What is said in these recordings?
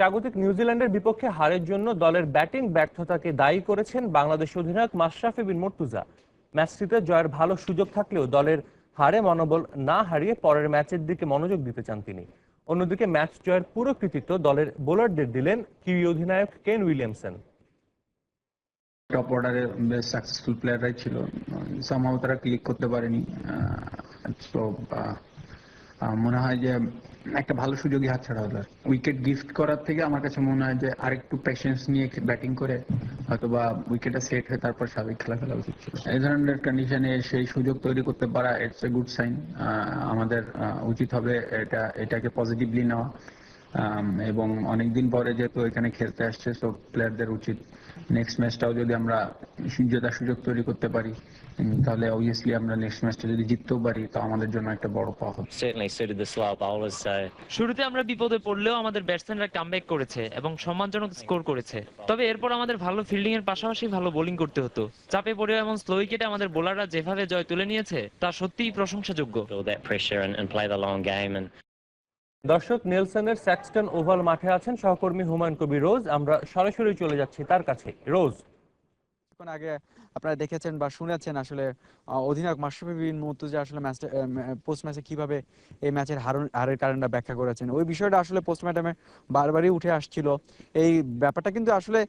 স্বাগতিক নিউজিল্যান্ডের বিপক্ষে হারের জন্য দলের ব্যাটিং ব্যর্থতাকে দায়ী করেছেন বাংলাদেশ অধিনায়ক মাশরাফি বিন মুর্তুজা। ম্যাচটিতে জয়ের ভালো সুযোগ থাকলেও দলের হারে মনোবল না হারিয়ে পরের ম্যাচের দিকে মনোযোগ দিতে চান তিনি। অন্যদিকে ম্যাচ জয়ের পুরো কৃতিত্ব দলের বোলারদের দিলেন কিউই অধিনায়ক কেন উইলিয়ামসন। টপ অর্ডারে বেশ সাকসেসফুল প্লেয়াররাই ছিল। সামহাও তারা ক্লিক করতে পারেনি। তো মনে হয় যে একটা ভালো সুযোগই হাতছাড়া হলো। উইকেট গিফট করার থেকে আমার কাছে মনে হয় যে আরেকটু পেশেন্স নিয়ে ব্যাটিং করে হয়তোবা উইকেটটা সেট হয়ে তারপর স্বাভাবিক খেলা খেলা উচিত এই ধরনের কন্ডিশনে সেই সুযোগ তৈরি করতে পারা ইটস এ গুড সাইন আমাদের উচিত হবে এটা, এটাকে পজিটিভলি নেওয়া। এবং অনেকদিন পরে যেহেতু এখানে খেলতে আসছে সব প্লেয়ারদের উচিত নেক্সট ম্যাচটাও যদি আমরা জেতার সুযোগ তৈরি করতে পারি তাহলে অবভিয়াসলি আমরা নেক্সট ম্যাচটা যদি জিততেও পারি তো আমাদের জন্য একটা বড় পাওয়া শুরুতে আমরা বিপদে পড়লেও আমাদের ব্যাটসম্যানরা কামব্যাক করেছে এবং সম্মানজনক স্কোর করেছে। তবে এরপর আমাদের ভালো ফিল্ডিং এর পাশাপাশি ভালো বোলিং করতে হতো। চাপে পড়ে এমন স্লো উইকেটে আমাদের বোলাররা যেভাবে জয় তুলে নিয়েছে তা সত্যিই প্রশংসাযোগ্য। দর্শক, নেলসনের স্যাক্সটন ওভাল মাঠে আছেন সহকর্মী হুমায়ুন কবি রোজ। আমরা সরাসরি চলে যাচ্ছি তার কাছে। রোজ। কিছুক্ষণ আগে আপনারা দেখেছেন বা শুনেছেন আসলে অধিনায়ক মাশরাফি বিন মুর্তজা আসলে ম্যাচটা পোস্ট ম্যাচে কীভাবে এই ম্যাচের হারন, হারের কারণটা ব্যাখ্যা করেছেন। ওই বিষয়টা আসলে পোস্ট ম্যাডামে বারবারই উঠে আসছিল। এই ব্যাপারটা কিন্তু আসলে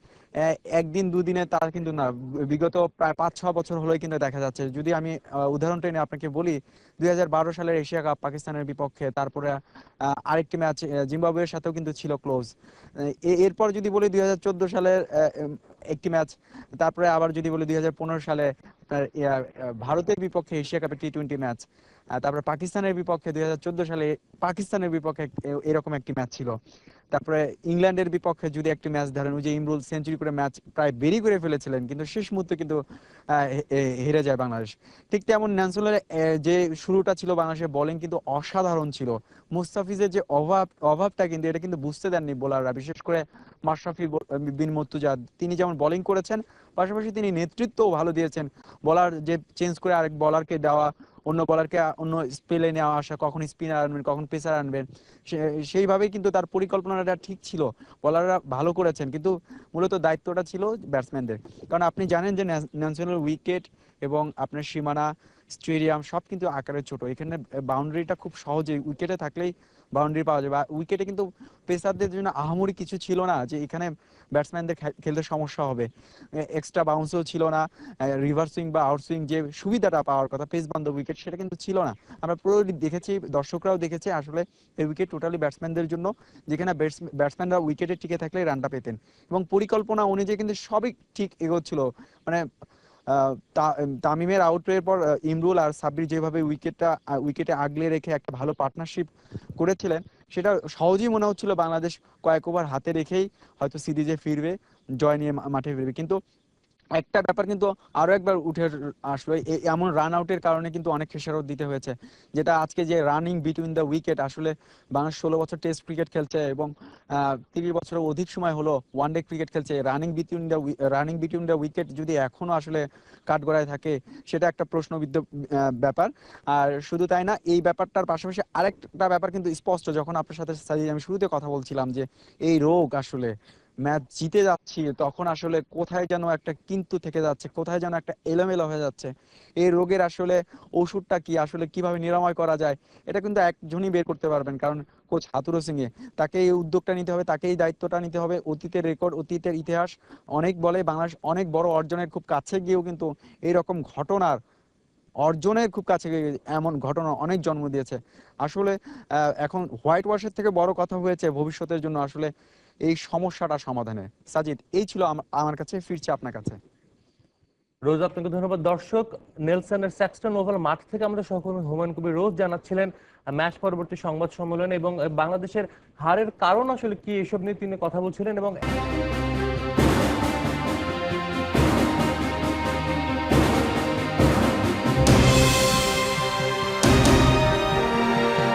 একদিন দুদিনে তার কিন্তু না, বিগত প্রায় পাঁচ ছ বছর হলেই কিন্তু দেখা যাচ্ছে। যদি আমি উদাহরণ টেনে আপনাকে বলি, দুই হাজার বারো সালের এশিয়া কাপ পাকিস্তানের বিপক্ষে তারপরে আরেকটি ম্যাচ জিম্বাবুয়ের সাথেও কিন্তু ছিল ক্লোজ এরপর যদি বলি দুই হাজার চোদ্দ সালের একটি ম্যাচ। তারপরে আবার যদি বলি দুই হাজার পনেরো সালে আপনার ভারতের বিপক্ষে এশিয়া কাপের টি টোয়েন্টি ম্যাচ তারপরে পাকিস্তানের বিপক্ষে দুই হাজার চোদ্দ সালে পাকিস্তানের বিপক্ষে এরকম একটি ম্যাচ ছিল। তারপরে ইংল্যান্ডের বিপক্ষে যদি একটি ম্যাচ ধরেন, ওই যে ইমরুল সেঞ্চুরি করে ম্যাচ প্রায় বেরি করে ফেলেছিলেন, কিন্তু শেষ মুহূর্তে কিন্তু হেরে যায় বাংলাদেশ। ঠিক তেমন ন্যান্সলের যে শুরুটা ছিল বাংলাদেশের বোলিং কিন্তু অসাধারণ ছিল। মুস্তাফিজের যে অভাব, অভাবটা কিন্তু এটা কিন্তু বুঝতে দেননি বোলাররা বিশেষ করে মাশরাফি বিন মুর্তুজা, তিনি যেমন বোলিং করেছেন, পাশাপাশি তিনি নেতৃত্বও ভালো দিয়েছেন। বলার যে চেঞ্জ করে আরেক বলারকে দেওয়া অন্য বলারকে অন্য স্পেলে নেওয়া আসা, কখন স্পিনার আনবেন, কখন পেসার আনবেন সেইভাবেই কিন্তু তার পরিকল্পনাটা ঠিক ছিল। বলাররা ভালো করেছেন, কিন্তু মূলত দায়িত্বটা ছিল ব্যাটসম্যানদের কারণ আপনি জানেন যে ন্যাশনাল উইকেট এবং আপনার সীমানা স্টেডিয়াম সব কিন্তু আকারে ছোট। এখানে বাউন্ডারিটা খুব সহজেই উইকেটে থাকলেই বাউন্ডারি পাওয়া যাবে উইকেটে কিন্তু পেসারদের জন্য আহামরি কিছু ছিল না যে এখানে ব্যাটসম্যানদের খেলতে সমস্যা হবে। এক্সট্রা বাউন্সও ছিল না রিভার সুইং বা আউট সুইং যে সুবিধাটা পাওয়ার কথা পেস বান্ধব উইকেট সেটা কিন্তু ছিল না। আমরা পুরো দেখেছি, দর্শকরাও দেখেছে, আসলে এই উইকেট টোটালি ব্যাটসম্যানদের জন্য যেখানে ব্যাটসম্যানরা উইকেটে টিকে থাকলে রানটা পেতেন। এবং পরিকল্পনা অনুযায়ী কিন্তু সবই ঠিক এগোচ্ছিল। মানে তামিমের আউটের পর ইমরুল আর সাব্বির যেভাবে উইকেটটা উইকেটে আগলে রেখে একটা ভালো পার্টনারশিপ করেছিলেন, সেটা সহজেই মনে হচ্ছিল বাংলাদেশ কয়েক ওভার হাতে রেখেই হয়তো সিরিজে ফিরবে, জয় নিয়ে মাঠে ফিরবে। কিন্তু একটা ব্যাপার কিন্তু আরও একবার উঠে আসলো। এমন রান আউটের কারণে কিন্তু অনেক খেসারত দিতে হয়েছে। যেটা আজকে যে রানিং বিটুইন দ্য উইকেট আসলে বাংলাদেশ ষোলো বছর টেস্ট ক্রিকেট খেলছে এবং তিরিশ বছরের অধিক সময় হলো ওয়ান ডে ক্রিকেট খেলছে। Running between the running between the wicket যদি এখনও আসলে কাঠগড়ায় থাকে, সেটা একটা প্রশ্নবিদ্ধ ব্যাপার। আর শুধু তাই না, এই ব্যাপারটার পাশাপাশি আরেকটা ব্যাপার কিন্তু স্পষ্ট। যখন আপনার সাথে আমি শুরুতে কথা বলছিলাম যে, এই রোগ আসলে ম্যাচ জিতে যাচ্ছি, তখন আসলে কোথায় যেন একটা কিন্তু থেকে যাচ্ছে, কোথায় যেন একটা এলোমেলো হয়ে যাচ্ছে। এই রোগের আসলে ওষুধটা কি, আসলে কীভাবে নিরাময় করা যায়, এটা কিন্তু একজনই বের করতে পারবেন। কারণ কোচ হাতুরো সিং এ তাকে এই উদ্যোগটা নিতে হবে তাকে এই দায়িত্বটা নিতে হবে। অতীতের রেকর্ড, অতীতের ইতিহাস, অনেক বলে বাংলাদেশ অনেক বড় অর্জনের খুব কাছে গিয়েও কিন্তু এই রকম ঘটনার অর্জনের খুব কাছে এমন ঘটনা অনেক জন্ম দিয়েছে। আসলে এখন হোয়াইট ওয়াশের থেকে বড় কথা হয়েছে ভবিষ্যতের জন্য আসলে এই সমস্যাটা সমাধানে। সাজিদ, এই ছিল আমার- আমার কাছে, ফিরছে আপনার কাছে। রোজ আপনাকে ধন্যবাদ, দর্শক। নেলসনের স্যাক্সটন ওভাল মাঠ থেকে আমাদের সহকর্মী হুমায়ুন কবির রোজ জানাচ্ছিলেন ম্যাচ পরবর্তী সংবাদ সম্মেলনে এবং বাংলাদেশের হারের কারণ আসলে কি এসব নিয়ে তিনি কথা বলছিলেন এবং